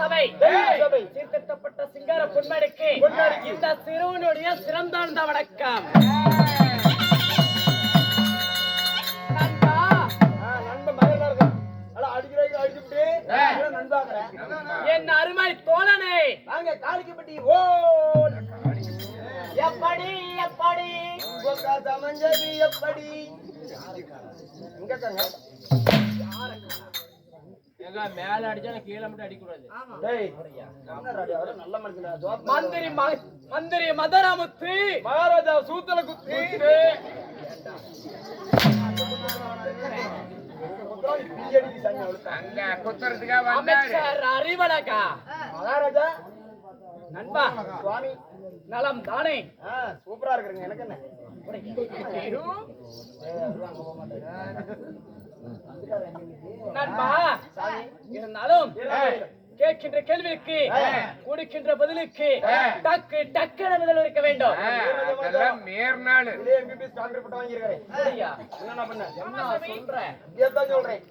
சபை. சீர்திருத்தப்பட்ட சிங்கார பொன்மடிக்கு. இந்த சிறுவனுடைய சிறந்தாழ்ந்த வணக்கம். என் அருமை தோழனே. வாங்க, காளிக்கப்பட்டி, ஓ எப்படி எப்படி? எப்படி? இங்க தாங்க. மேல அடிச்சா கீழே மட்டும் அடிக்கூடாது மந்திரி மந்திரி மதராமுத்து. மகாராஜா சூத்தல குத்தி. அங்க அமைச்சர் அறிவழகா. மகாராஜா. நண்பா சுவாமி. நலம் தானே. சூப்பரா இருக்குங்க எனக்கு என்ன நண்பா இருந்தாலும் கேட்கின்ற கேள்விக்கு கொடுக்கின்ற பதிலுக்கு டக்கு டக்குன பதில் இருக்க வேண்டும்.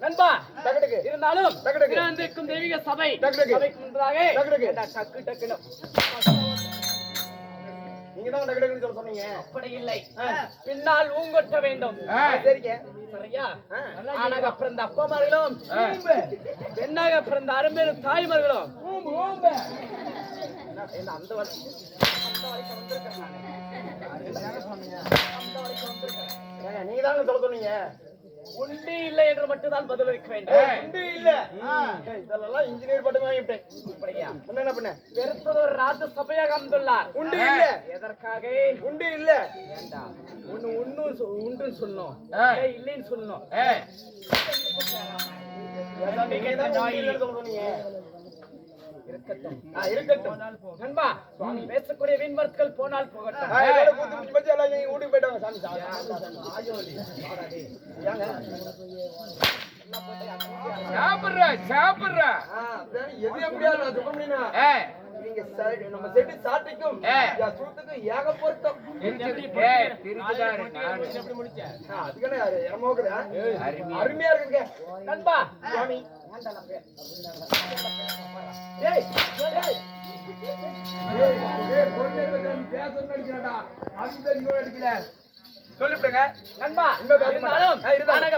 நண்பா டக்குடுக்கு இருந்தாலும் டக்கு. தெய்வீக சபை. டக்கு டக்கு. சபைக்கு முன்பதாக டக்கு டக்கு. டக்கு டக்குன்னு. நீங்க தான் டக்குடுக்குன்னு சொல்ல சொன்னீங்க. அப்படி இல்லை பின்னால் ஊங்கொட்ட வேண்டும். ஆ, சரிங்க. சரியா? ஆ. ஆனாக பிறந்த அப்பமார்களும். பெண்ணாக பிறந்த அரும்பெரும் தாய்மார்களும். அந்த வரை- அந்த வரைக்கும் வந்திருக்கேன் நீங்க தாங்க சொல்ல சொன்னீங்க. உண்டு இல்லை என்று மட்டும்தான் பதில் இருக்க வேண்டும். உண்டு இல்ல. இதெல்லாம் இன்ஜினியர் பட்டம் அப்படியா என்ன என்ன பண்ண? பெருத்ததொரு ராஜ சபையாக அமைந்துள்ளார். உண்டு இல்ல. எதற்காக? உண்டு இல்ல. ஏண்டா? ஒண்ணு ஒண்ணு உண்டுன்னு சொல்லணும் இல்லைன்னு சொல்லணும் இருக்கட்டும். ஆ, இருக்கட்டும். நண்பா சுவாமி பேசக்கூடிய போனால் போகட்டும். வீட்டுக்கு போயிட்டாங்க? சாப்பிடுறா சாப்பிடுறா. எது நீங்க நம்ம செட்டு சாட்டைக்கும் சூத்துக்கும் ஏக பொருத்தம். அதுக்கான. அருமையா இருக்குங்க. நண்பா சுவாமி. ஏண்டா சொல்லிவிடுங்க. நண்பா இருந்தாலும்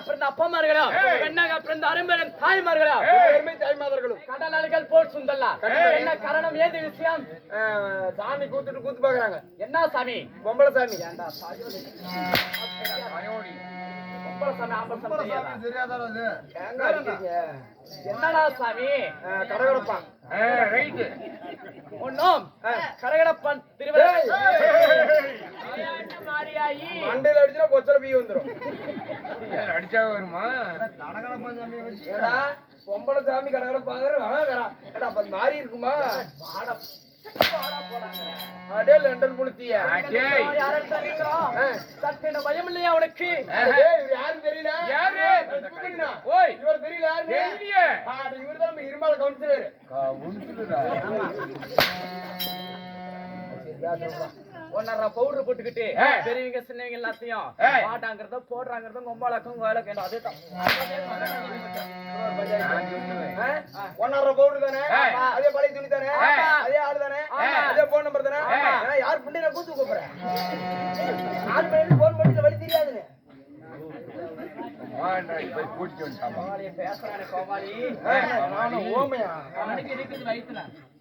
பிறந்த அப்பமார்களும். பெண்ணாக பிறந்த அரும்பெரும் தாய்மார்களும் பெருமை தாய்மாதர்களும் கடலாளிகள் போல் சுந்தல்லா. என்ன காரணம் ஏது விஷயம்? சாமி கூத்துட்டு கூத்து பாக்குறாங்க என்ன சாமி? பொம்பளை சாமி. ஏண்டா சாமி என்னடா சாமி? கடகடப்பான். ஒன்னும் மண்டையில அடிச்சா கொச்சல பீ அடிச்சா வருமா? ஏடா பொம்பளை சாமி கடகடப்பாங்க மாறி இருக்குமா? பாடம் அடே லண்டன் புளுத்திய இருக்கிறோம்? சட்டென பயம் இல்லையா உனக்கு தெரியல யாரு? கூப்பிடுண்ணா. ஓய். இவர் தெரியல யாருன்னு? தெரியலையே. ஆ, அது நம்ம இருமால கவுன்சிலர் ஒன்னரை பவுடர் போட்டுக்கிட்டு. பெரியவங்க சின்னவங்க எல்லாத்தையும் ஆ. பாட்டாங்கிறதோ போடுறாங்கிறதோ கொம்பாளக்கும் கோயிலக்கும் அதுதான். நான் சொல்லுவேன். ஒன்னரை பவுடர் தானே. அதே பழைய துணி தானே. அதே ஆளு தானே? ஆமா. அதே போன் நம்பர் தானே? யார் பண்ணி நான் கூத்து கூப்பிடுறேன். ஆள் பண்ணி போன் பண்ணி வழி தெரியாதுன்னு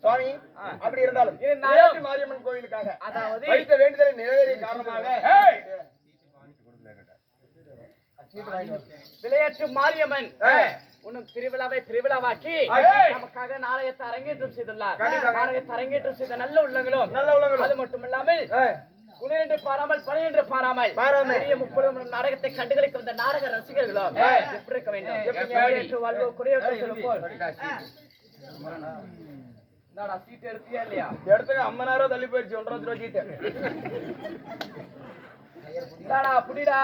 சுவாமி அப்படி இருந்தாலும் மாரியம்மன் கோயிலுக்காக அதாவது வைத்த வேண்டுதலை நிறைவேறிய காரணமாக ஏய். விளையாட்டு மாரியம்மன். உன்னும் திருவிழாவை திருவிழாவாக்கி. நமக்காக நாளையத்தை அரங்கேற்றம் செய்துள்ளார். நாளையத்தை அரங்கேற்றம் செய்த நல்ல உள்ளங்களும் நல்ல உள்ளங்களும். அது மட்டும் இல்லாமல் குனிரென்று பாராமல் பனிரென்று பாராமல். பெரிய முப்பது நாடகத்தை கண்டுகளிக்க வந்த நாடக ரசிகர்களும் ஏய். எப்படி? இருக்க வேண்டும் வாழ்வு. என்னடா சீட் எடுத்தியா இல்லையா? நேரம் தள்ளி போயிடுச்சு ஒன்றரை ரூபா சீட்டு. இந்தாடா புடிடா.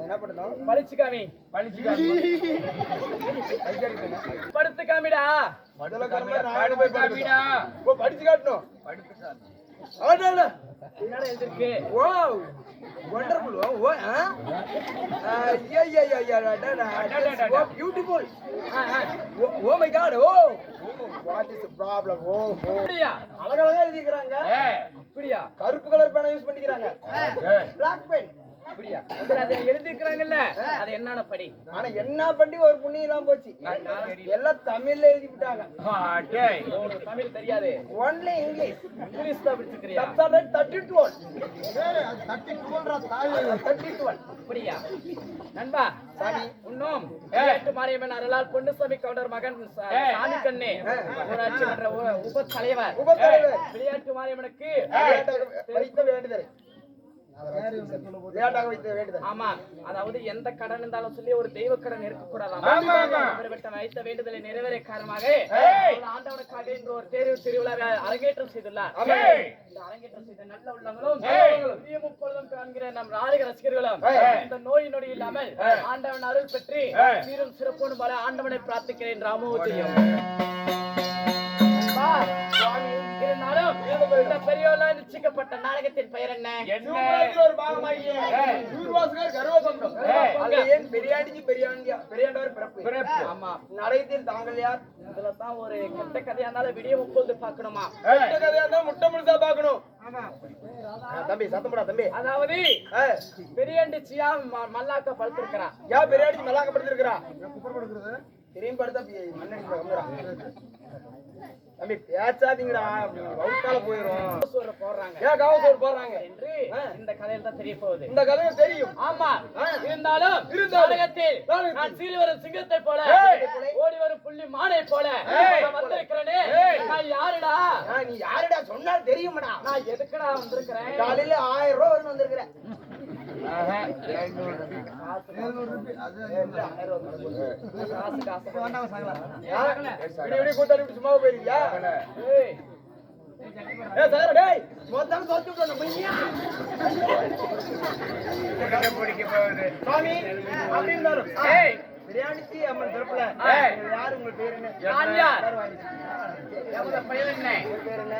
என்ன பண்ணணும்? பழிச்சு காமி படுத்து காமிடா போய் காமிடா. ஓ, படிச்சு காட்டணும். படுத்துட்டா. ஆடா, எழுதிருக்கு ஓ wonderful. O, O, what is மாப்பிள ஓ அப்படியா? அழகழகா எழுதிக்கிறாங்க அப்படியா? கருப்பு கலர் பேனா யூஸ் பண்ணிக்கிறாங்க. பிளாக் பென் அதுல அதை எழுதிக்கிறாங்கல்ல அது என்னன்னு படி. ஆனா என்ன பண்ணி ஒரு புண்ணியம் போச்சு? எல்லாம் தமிழ்ல எழுதி விட்டாங்க ஆ, டேய். உனக்கு தமிழ் தெரியாது. ஒன்லி இங்கிலீஷ் இங்கிலீஷ் தான் படிச்சுக்கிறியா தேர்ட்டி டுவெல் தேர்ட்டி டுவெல் அப்படியா? நண்பா சாமி. இன்னும் ஏட்டு மாரியம்மன் அருளால் பொன்னுசாமி கவுண்டர் மகன். சாமி கண்ணே. ஊராட்சி மன்ற உப தலைவர். உப தலைவர். விளையாட்டு மாரியம்மனுக்கு வேண்டுதல் விளையாட்டாக வைத்த வேண்டுதல் ஆமா அதாவது எந்த கடன் இருந்தாலும் சொல்லி ஒரு தெய்வ கடன். அப்படிப்பட்ட வைத்த வேண்டுதலை நிறைவேற காரணமாக ஆண்டவனுக்காக இன்று ஒரு தேர்வு திருவிழா அரங்கேற்றம் செய்துள்ளார். இந்த அரங்கேற்றம் செய்த நல்ல உள்ளங்களும் முப்பொழுதும் காண்கிற நம் ராஜக ரசிகர்களும். இந்த நோய் நொடி இல்லாமல். ஆண்டவன் அருள் பெற்று. சீரும் சிறப்போடு பல ஆண்டவனை பிரார்த்திக்கிறேன் ராமோஜியம் இருந்தாலும் இந்த பெரியோர்லாம் நிச்சயிக்கப்பட்ட நாடகத்தின் பெயர் என்ன? என்ன? ஒரு பாகமாகிய பெரியாண்டியா பெரியாண்டவர் பிறப்பு. ஆமா. நடையத்தில் தாங்கள் யார் இதுல தான் ஒரு கெட்ட கதையா இருந்தாலும் விடிய முப்பது ஏய், இந்த கதையா இருந்தா முட்டை முழுசா பார்க்கணும். ஆ, தம்பி சத்தம் போடா தம்பி. அதாவது ஆ, பெரியண்டிச்சியா ம- மல்லாக்க படுத்திருக்கிறா. ஏன் பெரியாண்டி மல்லாக்கப்படுத்திருக்கிறா திரும்பி படுத்தா தம்பி பேசாதீங்கடா வவுத்தால போயிரும். சோறு போடுறாங்க. ஏன் காவசோர் போடுறாங்க? என்று இந்த கதையில தான் தெரிய போகுது. இந்த கதையை தெரியும். ஆமா. இருந்தாலும் நாடகத்தில். நான் சீறி வரும் சிங்கத்தை போல. ஓடி வரும் புள்ளி மானை போல வந்திருக்கிறேனே. நான் யாருடா? நீ யாருடா சொன்னால் தெரியுமாடா. நான் எதுக்குடா வந்திருக்கிறேன்? காலையில ஆயிரம் ரூபாய் வந்திருக்கிறேன். கூத்தாடி சும்மா போயிருக்கியா சாமி பிரியாணிக்கு அம்மன் யாரு உங்க பேர் என்ன பையன் என்ன பேர் என்ன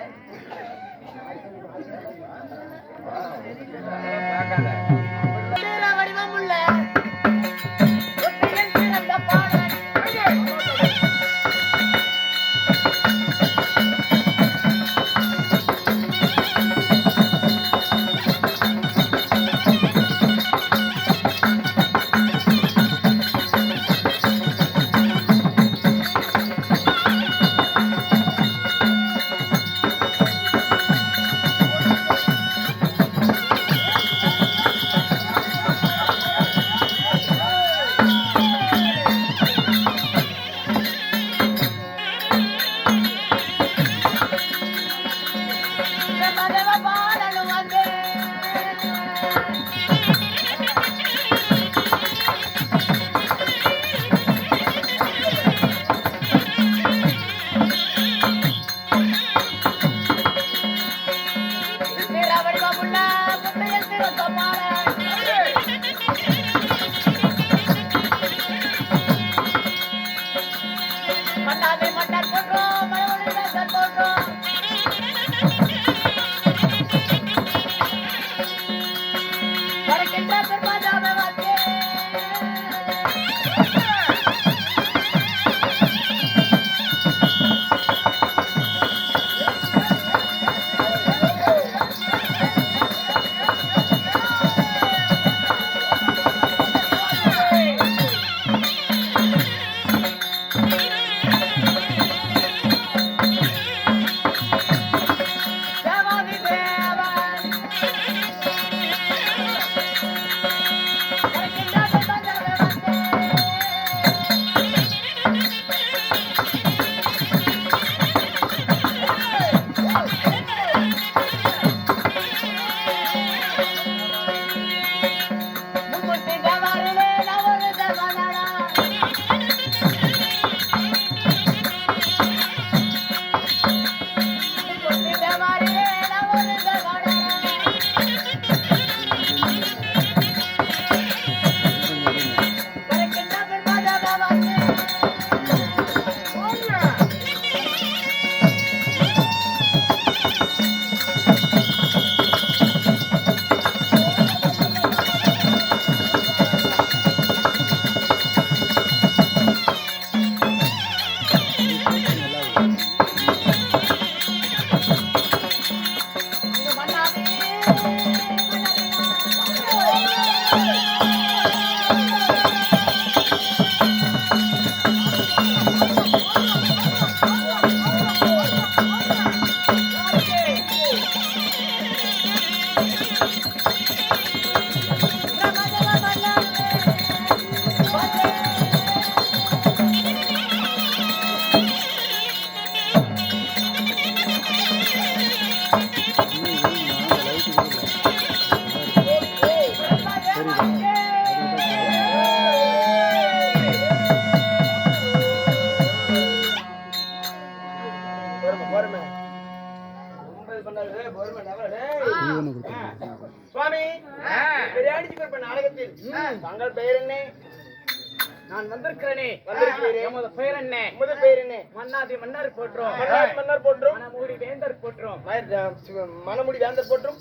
மணமுடி வேந்தர் போற்றும்.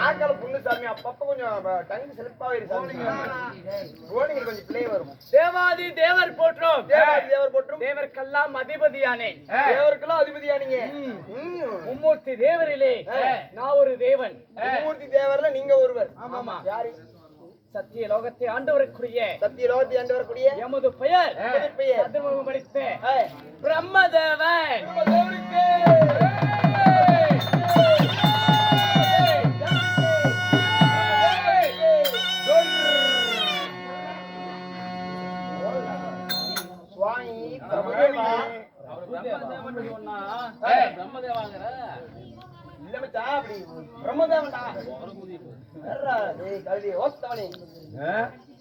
நாட்கால புண்ணுசாமி அப்பப்ப கொஞ்சம் டங்கு இருக்கு கோணிகள் கொஞ்சம் பிள்ளை வரும். தேவாதி தேவர் போற்றோம். தேவாதி தேவர் போற்றும். தேவர்க்கெல்லாம் அதிபதியானே. தேவருக்கெல்லாம் அதிபதியானீங்க. மும்மூர்த்தி தேவரிலே நான் ஒரு தேவன். மூர்த்தி தேவர்ல நீங்க ஒருவர். ஆமா. யாரு? சத்திய லோகத்தை ஆண்டவருக்குரிய சத்திய லோகத்தை ஆண்டு வரக்கூடிய எமது பெயர். பெயர் பிரம்மதேவன். இல்ல அப்படி பிரம்மதேவன்டா.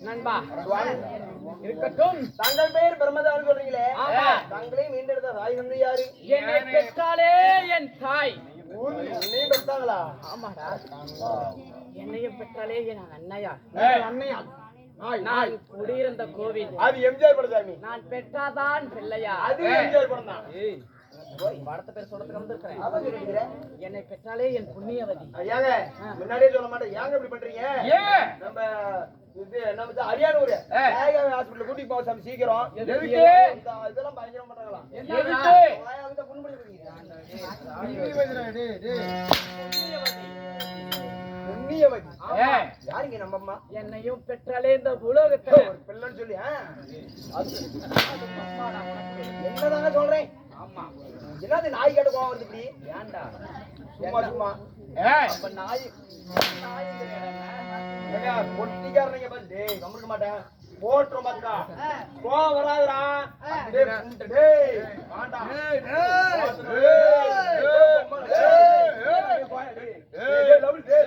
நண்பா. இருக்கட்டும். தங்கள் பெயர் பிரம்மதேவன் சொல்றீங்களே. ஆமா. தங்களே மீண்டெடுத்த தாய் வந்து யாரு? என்னை பெற்றாலே என் தாய். நீ பெற்றாங்களா? ஆமாடா. என்னையும் பெற்றாலே என் அண்ணையா அண்ணையா நாய் நான் குடியிருந்த கோவில். அது எம்ஜிஆர் படசாமி. நான் பெற்றாதான் பிள்ளையா. அது எம்ஜிஆர் படம் தான் படத்தை பேர் சொல்றதுக்கு வந்திருக்கிறேன். என்னை பெற்றாலே என் புண்ணியவதி. ஏங்க முன்னாடியே சொல்ல மாட்டேன். ஏங்க இப்படி பண்றீங்க? நம்ம இது நம்ம அரியானூர். ஹாஸ்பிடல் கூட்டிட்டு போக சாமி சீக்கிரம். எதுக்கு? இதெல்லாம் பயங்கரம் பண்றாங்களா எதுக்கு? புண்படுத்தி புண்ணியவதி. யாருங்க நம்ம அம்மா? என்னையும் பெற்றாலே இந்த உலகத்துல ஒரு பிள்ளைன்னு சொல்லி? என்னதாங்க சொல்றேன்? ஆமா. என்னது நாய் கேட்ட கோவம் வருது இப்படி ஏன்டா சும்மா சும்மா அப்ப நாய் பொட்டிக்காரனைங்க பார்த்து, டேய், கம்முனுக்க மாட்டேன். போட்டுரும் பாத்துக்கா. கோவம் வராதுடா. டேய், டேய். போட்டுரு, டேய், டேய், டேய், போயா, டேய். டேய், டேய், லவுடி, டேய்,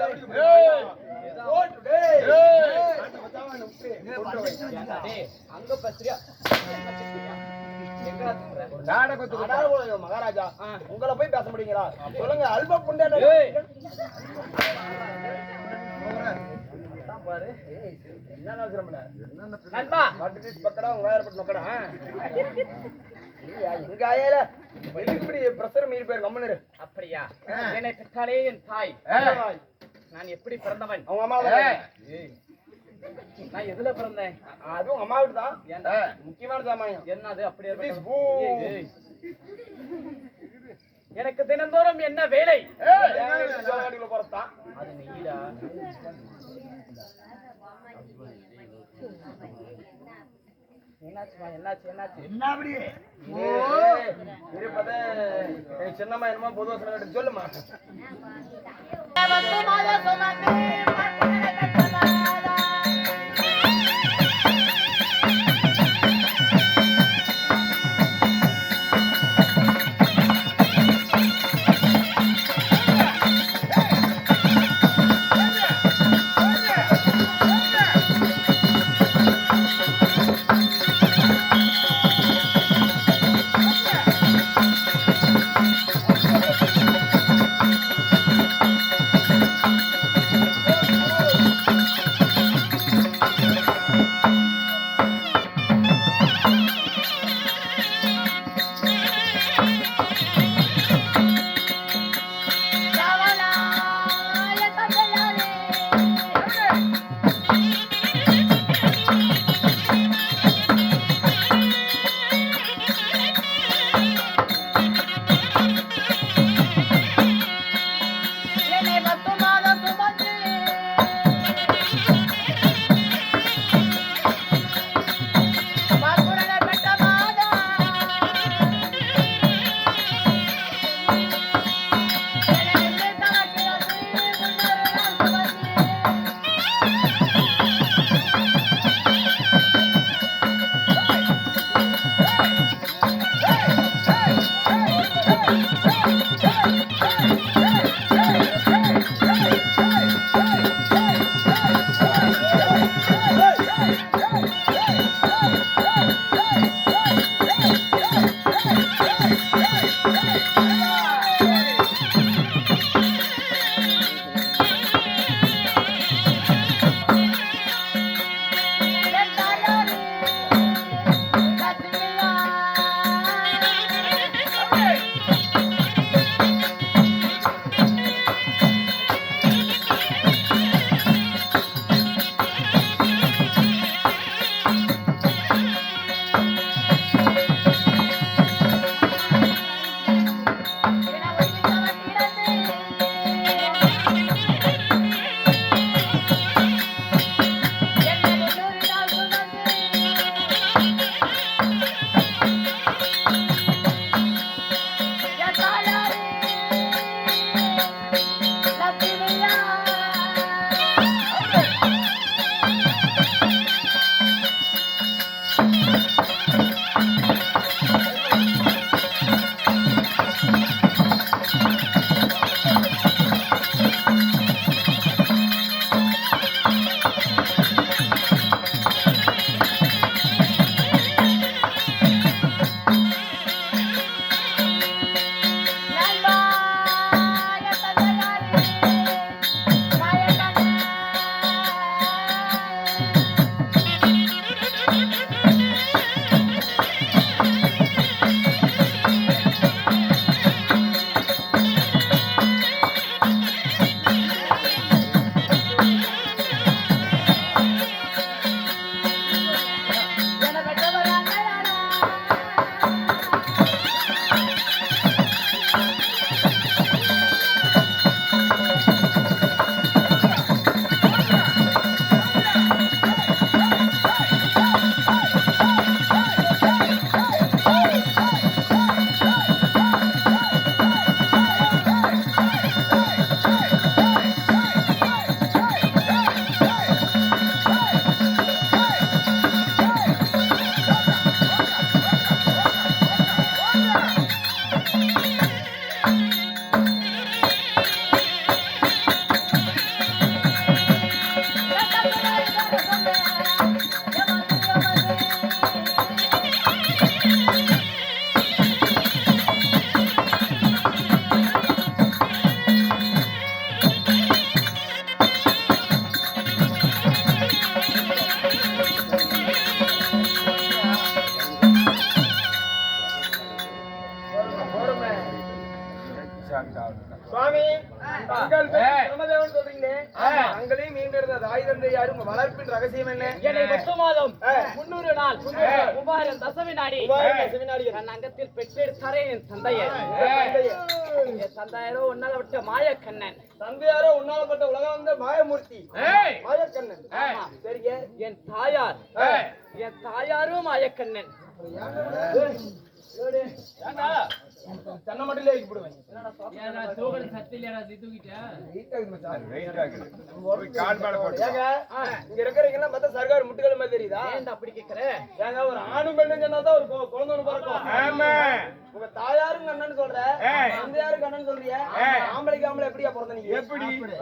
டேய். அங்க பேசுறியா போல மகாராஜா உங்களை போய் பேச முடியுங்களா சொல்லுங்க அல்பா புண்டை ஏய். பாரு. என்ன எங்க ஆயால இப்படி பிரஷர் மீறி போயிரு கம்மனு. அப்படியா? என்னை பெற்றாலே என் தாய். நான் எப்படி பிறந்தவன்? அவங்க அம்மா நான் எதுல பிறந்தேன்? அதுவும் அம்மா வீடு தான் ஏன்டா முக்கியமான சாமானியம் என்னது அப்படியே. எனக்கு தினந்தோறும் என்ன வேலை? அது நெய்டா என்னாச்சுமா என்னாச்சு என்னாச்சு? இருப்பதே சின்னம்மா என்னமோ பொதுவா சொல்ல சொல்லுமா யாரும் வளர்ப்பின் ரகசியம் என்ன? என்னை மாதம். முன்னூறு நாள். உபாரம் தசமி நாடி. தன் அங்கத்தில் பெற்றெடுத்தாரே என் தந்தையர் என் தந்தையரோ உன்னால விட்ட மாயக்கண்ணன். தந்தையாரோ உன்னாலப்பட்ட உலகம் வந்த மாயமூர்த்தி. மாயக்கண்ணன். சரிங்க. என் தாயார். என் தாயாரும் மாயக்கண்ணன். தென்னை கால் மேல போட்டு. ஏங்க இங்க இருக்கிறீங்கன்னா மத்த சர்க்கார் முட்டுகள் மாதிரி தெரியுதா? ஏன்டா அப்படி கேக்குற? ஏங்க ஒரு ஆணும் பெண்ணும் சொன்னாதான் ஒரு குழந்தை ஒண்ணு பிறக்கும். ஆமா. உங்க தாயாரும் கண்ணன் சொல்ற. தந்தையாரும் கண்ணன் சொல்றிய. ஆம்பளைக்கு ஆம்பளை எப்படியா பிறந்த நீங்க? எப்படி? இப்படி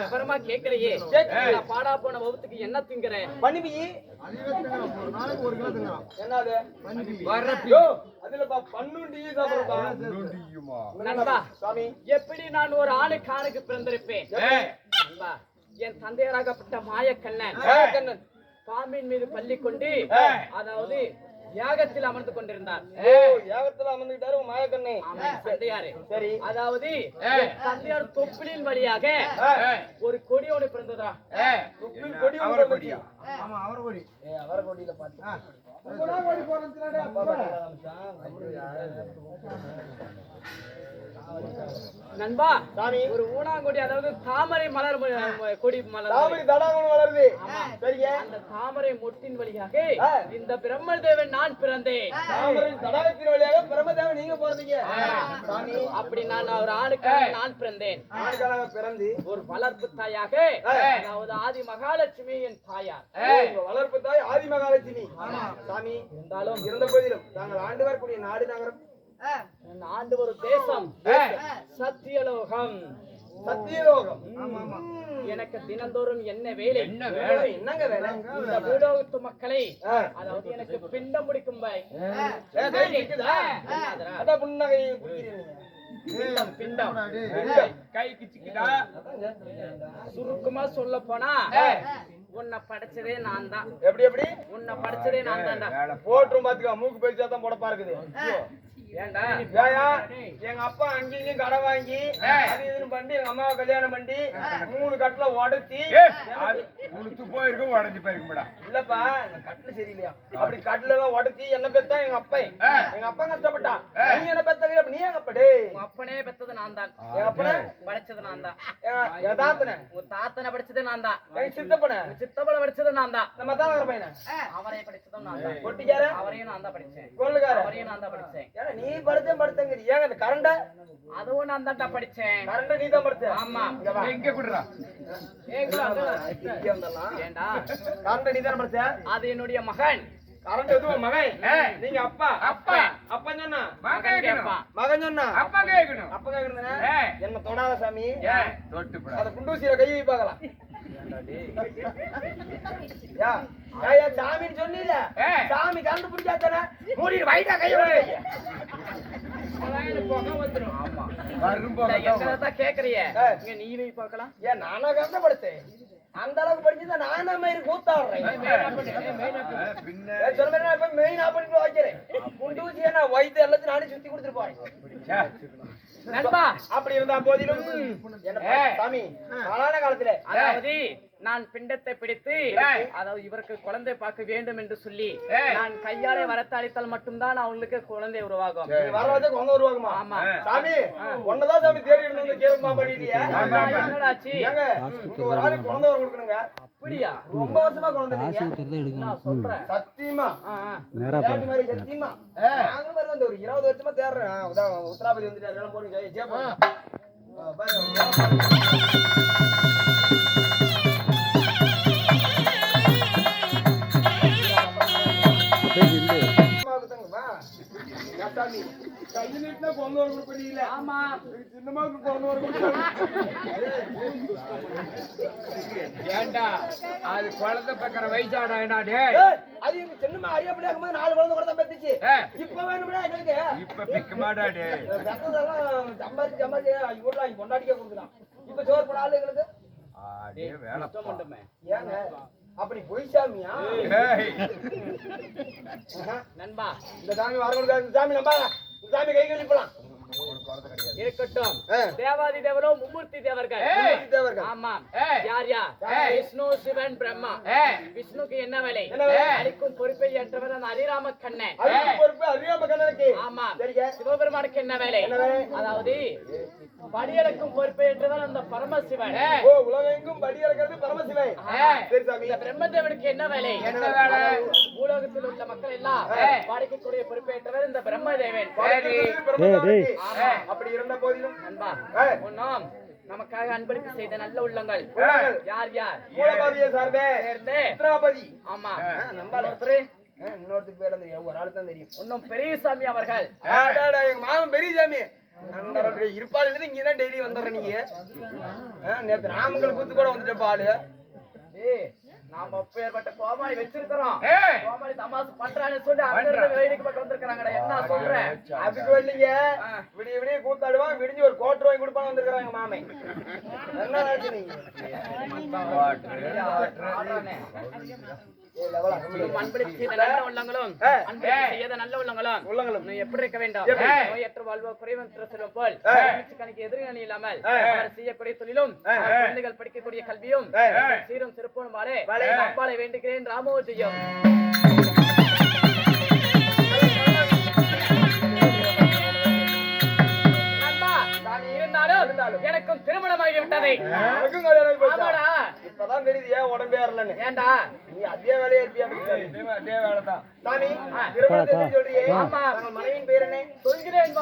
விவரமா கேக்குறியே கேக்குறேன். நான் பாடா போன வகுத்துக்கு என்ன திங்கிற பனிபி என்னது? எப்படி நான் ஒரு ஆணுக்கு பிறந்திருப்பேன்? என் தந்தையராகப்பட்ட மாயக்கண்ணன் பாம்பின் மீது பள்ளி கொண்டு. அதாவது யாகத்தில் அமர்ந்து கொண்டிருந்தார். ஓ யாகத்துல அமர்ந்துட்டாரு மாயக்கண்ணே. தந்தையாரு. சரி. அதாவது தந்தையார் தொப்புளின் வழியாக. ஒரு கொடியோடு பிறந்ததா? ஏய். துப்பில் கொடி அவரை கொடியா? ஆமா அவர கொடி. ஏ அவர கொடியில பாத்து. நண்பா சாமி. ஒரு ஊனாங்கொடி அதாவது தாமரை மலர் கொடி மலர் தாமரை தடாகம் வளருது. சரிங்க. அந்த தாமரை மொட்டின் வழியாக. இந்த பிரம்மதேவன் நான் பிறந்தேன். தாமரை தடாகத்தின் வழியாக பிரம்மதேவன் நீங்க போறீங்க. சாமி. அப்படி நான் ஒரு ஆணுக்காக நான் பிறந்தேன். ஆண்களாக பிறந்து. ஒரு வளர்ப்பு தாயாக. அதாவது ஆதி மகாலட்சுமி என் தாயார் வளர்ப்பு தாய் ஆதி மகாலட்சுமி. சாமி இருந்தாலும் இருந்த போதிலும் நாங்கள் ஆண்டு வரக்கூடிய நாடு நகரம். ஆண்டு ஒரு தேசம். சத்தியலோகம். சத்தியலோகம். எனக்கு தினந்தோறும் என்ன வேலை? என்ன வேலை. என்னங்க வேலை? இந்த பூலோகத்து மக்களை. அதாவது எனக்கு பிண்டம் முடிக்கும் பை ஏ, கை நிக்குதா? என்னதுடா? அதான் புன்னகை புரியுறீங்க. பிண்டம் பிண்டம்? கைக்கு சிக்கிதா சுருக்கமா சொல்ல போனா. உன்னை படைச்சதே நான் தான். எப்படி எப்படி? உன்னை படைச்சதே நான் தான்டா வேலை போட்டும் பாத்துக்கோ. மூக்கு பெருசா தான் ஏன்டா ஏயா, எங்க அப்பா அங்கேயும் இங்கேயும் கடை வாங்கி அது இதுன்னு பண்ணி எங்க அம்மாவை கல்யாணம் பண்ணி மூணு கட்டுல உடைச்சி உளுத்து போயிருக்கும் உடஞ்சு போயிருக்கும்டா. இல்லப்பா இந்த கட்டுல சரியில்லையா? அப்படி கட்டுல எல்லாம் உடைச்சி என்ன பெத்தா எங்க அப்பா. எங்க அப்பா கஷ்டப்பட்டா. ஆ. நீ என்ன அப்ப நீ எங்க அப்பா டேய். உன் அப்பனே பெத்தது நான் தான். எங்க அப்பனே? படைச்சது நான் தான். எங்க- எங்க தாத்தனே? உன் தாத்தனை படிச்சது நான் தான். எங்க சித்தப்பனே? சித்தப்பனை படிச்சது நான் தான். நம்ம தானே பையனை? அவரை படிச்சதும் நான் தான். கொட்டிக்கார அவரையும் நான் தான் படிச்சேன். கொள்ளுக்கார அவரையும் நான் தான் படிச்சேன். நீ படிச்சேன் படிச்சங்க ஏங்க அந்த கரண்ட? அதுவும் நான் தான்டா படிச்சேன். கரண்ட நீ தான் படிச்ச ஆமா. எங்க குடுறா. ஏண்டா? கரண்ட நீ தானே படிச்ச அது என்னுடைய மகன். கரண்ட் எதுவும் மகன். நீங்க அப்பா. அப்பா. அப்பா சொன்னா? மகன் மகன் கேட்கணும். மகன் சொன்னா? அப்பா கேட்கணும் அப்பா ஏய். என்ன தொடாத சாமி. தொட்டு அத குண்டூசியில கை ஏய் சாமின்னு சொன்னீல. சாமி கரண்ட் பிடிச்சாத்தானே மூடிட்டு வைடா கைய விடு அதான் எனக்கு புகை வந்துரும். ஆமா வரும் எங்கதான் கேக்குறிய. ஏய். இங்க நீ வை பார்க்கலாம். ஏன் நானா கரண்ட் படிச்சேன் அந்த அளவுக்கு படிச்சதா நானா மாதிரி கூத்தாடுறேன். பின்ன ஏய், சொல்ல நான் இப்ப மெயின் ஆஃப் பண்ணிட்டு வைக்கிறேன். குண்டூசியை நான் வைத்து எல்லாத்தையும் நானே சுத்தி கொடுத்துட்டு போறேன். அப்படி இருந்தா போதிலும். சாமி காலத்துல அதாவது நான் பிண்டத்தை பிடித்து. அதாவது இவருக்கு குழந்தை பார்க்க வேண்டும் என்று சொல்லி. நான் கையாலே வரத்தளித்தால் மட்டும்தான் அவங்களுக்கு குழந்தை உருவாகும். நீ வர வச்சா குழந்தை உருவாகுமா? ஆமா. சாமி ஒன்னதான் சாமி தேடி இருந்தோம் இந்த கேரளமா பண்ணிட்டியா ஆமா, ஆமா. என்னடாச்சு? ஏங்க உங்க ஒரு ஆளுக்கு குழந்தை வர கொடுக்கணுங்க. அப்படியா? ரொம்ப வருஷமா குழந்தை. நான் சொல்றேன். சத்தியமா? சத்தியமா? நாங்களும் ஒரு இருபது வருஷமா தேடுறேன். உத்தராபதி வந்துட்டு அதெல்லாம் போடுங்க சாமி, கை நீட்டினா குழந்தை வர கொடுப்பீங்களே. ஆமா. சின்னம்மாவுக்கு குழந்தை வர கொடுக்கணும். ஏண்டா? அது குழந்தை பக்கிற வயசாடா என்ன டேய் ஏய், அது எங்க சின்னம்மா அறியாப்படியா இருக்கும்போது நாலு குழந்தை கூட தான் பெத்துச்சு. இப்ப வேணும்னா எங்களுக்கு. இப்ப பிக்க அவங்க பொண்டாட்டிக்கே கொடுக்கலாம். இப்ப சோறு போட ஆளு எங்களுக்கு. ஆடே வேலை ஏங்க அப்படி பொய் சாமியா? ஏய். ஆஹா. நண்பா. இந்த சாமி வரக்கூடாது இந்த சாமி நம்பாங்க இந்த சாமி கை கழுவி போலாம். இருக்கட்டும். தேவாதி தேவரோ மும்மூர்த்தி தேவர்கள். தேவர்கள். ஆமா. யார் யார். விஷ்ணு சிவன் பிரம்மா. விஷ்ணுக்கு என்ன வேலை? என்ன வேலை? அளிக்கும் பொறுப்பை ஏற்றவர் அந்த ஹரிராம கண்ணன். பொறுப்பு அறியாம கண்ணனுக்கு. ஆமா சிவபெருமானுக்கு என்ன வேலை? என்ன வேலை? அதாவது படியளக்கும் பொறுப்பை ஏற்றவர் அந்த பரமசிவன். ஓ உலகெங்கும் படி இறக்கிறது பரமசிவன். சரி சாமி. இந்த பிரம்மதேவனுக்கு என்ன வேலை? என்ன வேலை? பூலோகத்தில் உள்ள மக்கள் எல்லாம். பாடிக்கக்கூடிய பொறுப்பேற்றவர் இந்த பிரம்மதேவன். அப்படி இருந்த போதிலும். அன்பா. ஒன்னும் நமக்காக அன்பளிப்பு செய்த நல்ல உள்ளங்கள். யார் யார்? மூலபாதியை சார்ந்தே சேர்ந்து ஆமா. நம்பால ஒருத்தரு இன்னொருத்துக்கு பேர் தெரியும் ஒரு ஆளு தான் தெரியும். இன்னும் பெரியசாமி அவர்கள். மாமன் பெரிய இருப்பாரு இருந்து இங்கதான் டெய்லி வந்துடுறேன் நீங்க. நேத்து ராமங்கல் கூத்து கூட வந்துட்டு பாலு. நாம அப்பேற்பட்ட கோமாளி வச்சிருக்கிறோம். ஏய். கோமாளி தமாசு பண்றான்னு சொல்லி பக்கம் வந்திருக்காங்கடா என்ன சொல்றேன் அதுக்கு விடிய விடிய கூத்தாடுவான் விடிஞ்சு ஒரு கோட்டு வாங்கி கொடுப்பான்னு வந்திருக்காங்க மாமே. என்ன நீங்க? எப்படி இருக்க வேண்டும்? நோயற்ற வாழ்வோ குறைவற்ற செல்வம் போல். கணக்கு எதிர்கணி இல்லாமல் செய்யக்கூடிய தொழிலும் குழந்தைகள் படிக்கக்கூடிய கல்வியும் சீரும் சிறப்பும் வாழே. வேண்டுகிறேன் நண்பா, திருமணமாகி விட்டதை இப்பதான் தெரியுது ஏன் உடம்பே ஏறலன்னு. ஏண்டா? நீ அதே வேலையை இருப்பியா அதே திருமணத்தை எப்படி சொல்றியே மனைவியின் பேர் என்ன? சொல்கிறேன்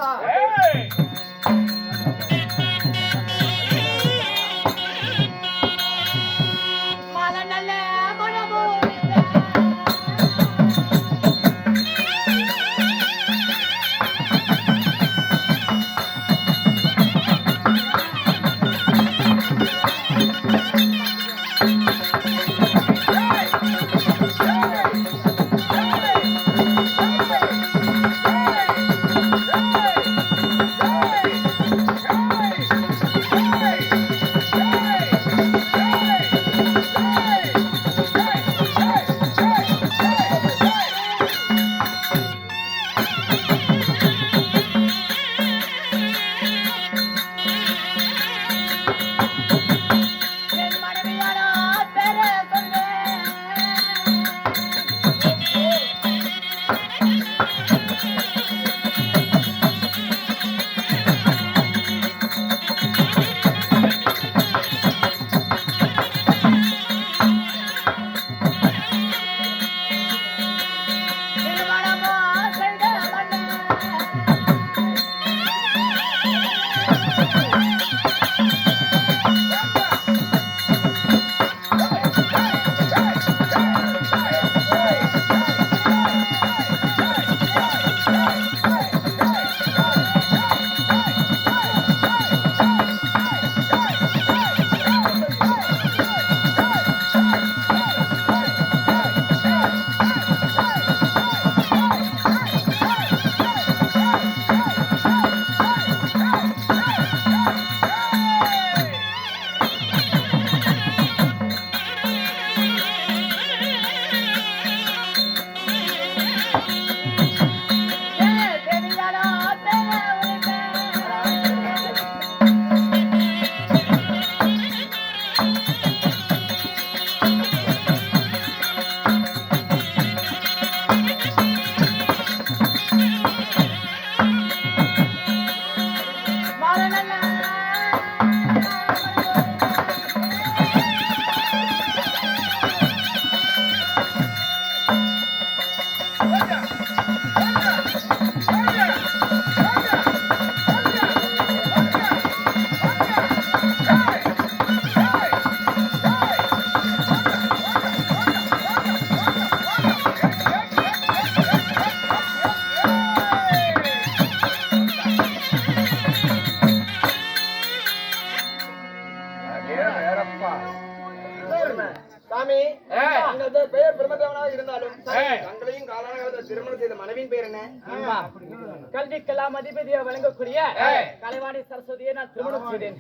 கலைவாணி சரஸ்வதியை நான் திருமணம் செய்தேன்.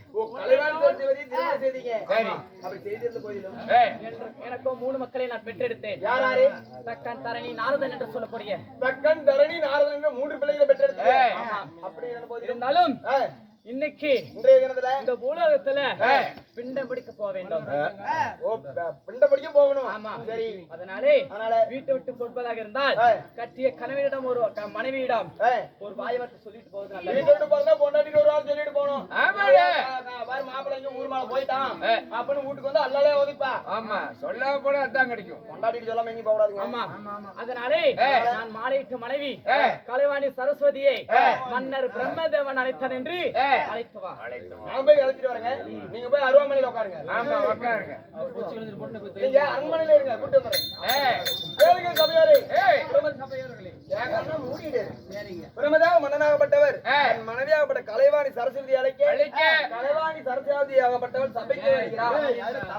எனக்கும் மூணு மக்களை நான் பெற்றெடுத்தேன். யார் யாரு? தக்கன் தரணி நாரதன் என்று சொல்லக்கூடிய. தக்கன் தரணி நாரதன் என்ற மூன்று பிள்ளைகளை பெற்றெடுத்து ஏய். அப்படி இருந்தாலும் இன்னைக்கு இந்த பூலோகத்துல. பிண்டம் பிடிக்க போக வேண்டும் ஓ ப- பிண்ட படிக்க போகணும். ஆமா. சரி. அதனாலே அதனால வீட்டை விட்டு கொடுப்பதாக இருந்தால். கட்டிய கணவனிடம் ஒரு மனைவியிடம் ஒரு வாய் வார்த்தை சொல்லிட்டு போவது நல்லது. வீட்டை விட்டு போறதா ஒரு ஆள் சொல்லிட்டு போகணும். ஆமாடா. பாரு மாப்பிள்ளை இங்க ஊர் மேல போயிட்டான். அப்படின்னு வீட்டுக்கு வந்து அல்லாலே ஒதுப்பா. ஆமா. சொல்லாம போனா அதான் கிடைக்கும். பொண்டாட்டிட்டு சொல்லாம எங்கேயும் போக கூடாதுங்க ஆமா அதனாலே. நான் மாலையிட்டு மனைவி. கலைவாணி சரஸ்வதியை. மன்னர் பிரம்மதேவன் அழைத்தான் என்று. அழைத்து வா. நான் போய் அழைச்சிட்டு வரேங்க. நீங்க போய் அருவாமனையில ஆமா உட்காருங்க. நீங்க அரண்மனையில இருங்க கூட்டு சபையாரே. பிரமதேவ மன்னனாகப்பட்டவர். மனைவியாகப்பட்ட கலைவாணி சரஸ்வதி அழைக்க. அழைக்க. கலைவாணி சரஸ்வதி ஆகப்பட்டவர் சபைக்கு வருகிறார்.